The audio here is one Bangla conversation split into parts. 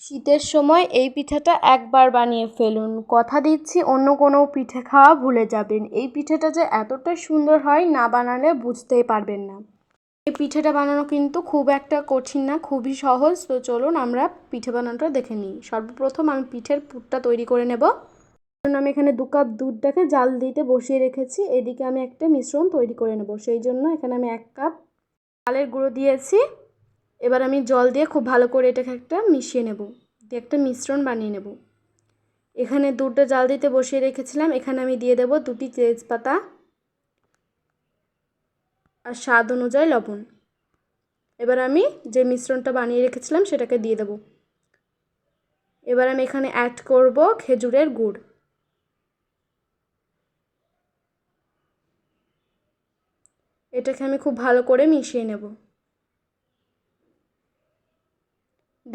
শীতের সময় এই পিঠাটা একবার বানিয়ে ফেলুন। কথা দিচ্ছি, অন্য কোনো পিঠে খাওয়া ভুলে যাবেন। এই পিঠেটা যে এতটা সুন্দর হয় না বানালে বুঝতেই পারবেন না। এই পিঠেটা বানানো কিন্তু খুব একটা কঠিন না, খুবই সহজ। তো চলুন আমরা পিঠে বানানোটা দেখে নিই। সর্বপ্রথম আমি পিঠের পুরটা তৈরি করে নেব। আমি এখানে দু কাপ দুধটাকে জাল দিতে বসিয়ে রেখেছি। এদিকে আমি একটা মিশ্রণ তৈরি করে নেব। সেই জন্য এখানে আমি এক কাপ চালের গুঁড়ো দিয়েছি। এবার আমি জল দিয়ে খুব ভালো করে এটাকে একটা মিশিয়ে নেব। দিয়ে একটা মিশ্রণ বানিয়ে নেব। এখানে দুধটা জাল দিতে বসিয়ে রেখেছিলাম। এখানে আমি দিয়ে দেব দুটি তেজপাতা আর স্বাদ অনুযায়ী লবণ। এবার আমি যে মিশ্রণটা বানিয়ে রেখেছিলাম সেটাকে দিয়ে দেব। এবার আমি এখানে অ্যাড করব খেজুরের গুড়। এটাকে আমি খুব ভালো করে মিশিয়ে নেব।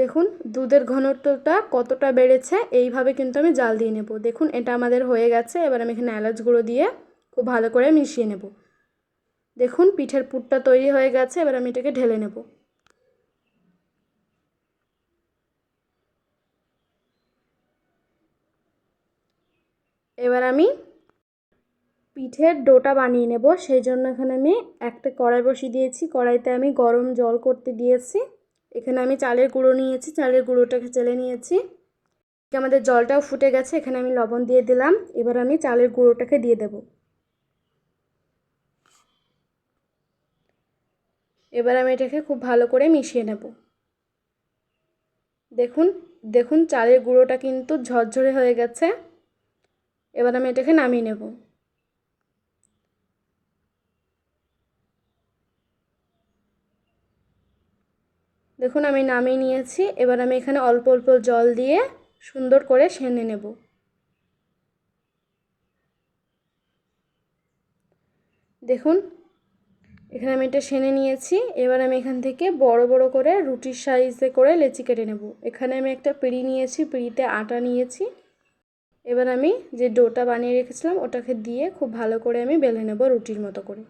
দেখুন, দুধের ঘনত্বটা কতটা বেড়েছে, এইভাবে কিন্তু আমি জাল দিয়ে নেব। দেখুন, এটা আমাদের হয়ে গেছে, এবার আমি এখানে এলাচ গুঁড়ো দিয়ে খুব ভালো করে মিশিয়ে নেব। দেখুন, পিঠের পুরটা তৈরি হয়ে গেছে, এবার আমি এটাকে ঢেলে নেব। এবার আমি পিঠের ডোটা বানিয়ে নেব, সেই জন্য এখানে আমি একটা কড়াই বসিয়ে দিয়েছি। কড়াইতে আমি গরম জল করতে দিয়েছি। এখানে আমি চালের গুঁড়ো নিয়েছি, চালের গুঁড়োটাকে চেলে নিয়েছি। আমাদের জলটাও ফুটে গেছে, এখানে আমি লবণ দিয়ে দিলাম, এবার আমি চালের গুঁড়োটাকে দিয়ে দেব। এবার আমি এটাকে খুব ভালো করে মিশিয়ে নেব। দেখুন দেখুন চালের গুঁড়োটা কিন্তু ঝরঝরে হয়ে গেছে। এবার আমি এটাকে নামিয়ে নেব। দেখুন, আমি নামিয়ে নিয়েছি। এবার আমি এখানে অল্প অল্প জল দিয়ে সুন্দর করে সেনে নেব। দেখুন, এখানে আমি এটা সেনে নিয়েছি। এবার আমি এখান থেকে বড় বড় করে রুটির সাইজে করে লেচি কেটে নেব। এখানে আমি একটা পিড়ি নিয়েছি, পিড়িতে আটা নিয়েছি। এবার আমি যে ডোটা বানিয়ে রেখেছিলাম, ওটাকে দিয়ে খুব ভালো করে আমি বেলে নেব রুটির মতো করে।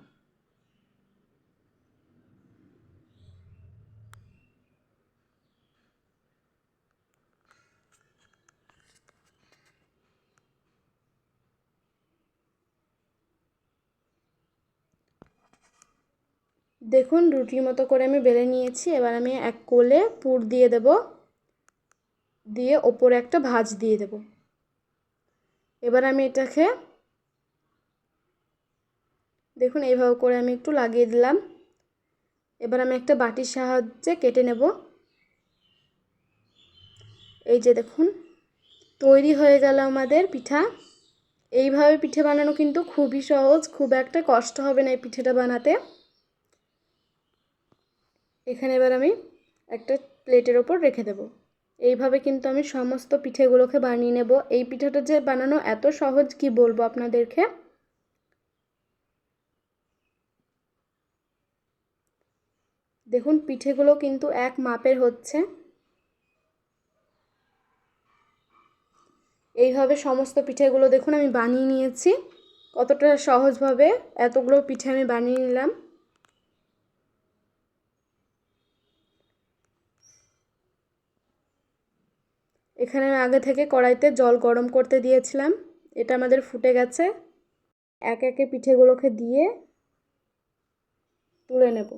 দেখুন, রুটির মতো করে আমি বেলে নিয়েছি। এবার আমি এক কোলে পুর দিয়ে দেব। দিয়ে ওপরে একটা ভাজ দিয়ে দেব। এবার আমি এটাকে দেখুন, এইভাবে করে আমি একটু লাগিয়ে দিলাম। এবার আমি একটা বাটির সাহায্যে কেটে নেব। এই যে দেখুন, তৈরি হয়ে গেল আমাদের পিঠা। এইভাবে পিঠে বানানো কিন্তু খুবই সহজ, খুব একটা কষ্ট হবে না এই পিঠেটা বানাতে। এখানে এবার আমি একটা প্লেটের ওপর রেখে দেব। এইভাবে কিন্তু আমি সমস্ত পিঠেগুলোকে বানিয়ে নেব। এই পিঠাটা যে বানানো এত সহজ কি বলব আপনাদেরকে? দেখুন, পিঠেগুলো কিন্তু এক মাপের হচ্ছে। এইভাবে সমস্ত পিঠেগুলো দেখুন, আমি বানিয়ে নিয়েছি। কতটা সহজভাবে এতগুলো পিঠে আমি বানিয়ে নিলাম। এখানে আমি আগে থেকে কড়াইতে জল গরম করতে দিয়েছিলাম। এটা আমাদের ফুটে গেছে। এক একে পিঠেগুলোকে দিয়ে তুলে নেব।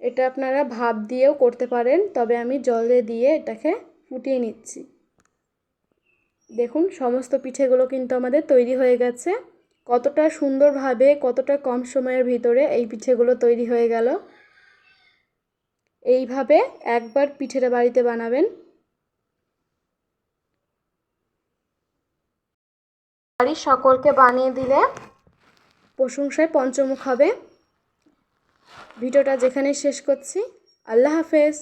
এটা আপনারা ভাপ দিয়েও করতে পারেন, তবে আমি জলে দিয়ে এটাকে ফুটিয়ে নিচ্ছি। দেখুন, সমস্ত পিঠেগুলো কিন্তু আমাদের তৈরি হয়ে গেছে। কতটা সুন্দরভাবে, কতটা কম সময়ের ভিতরে এই পিঠেগুলো তৈরি হয়ে গেল। এইভাবে একবার পিঠেটা বাড়িতে বানাবেন। বাড়ির সকলকে বানিয়ে দিলে প্রশংসায় পঞ্চমুখ হবে। ভিডিওটা যেখানে শেষ করছি। আল্লাহ হাফেজ।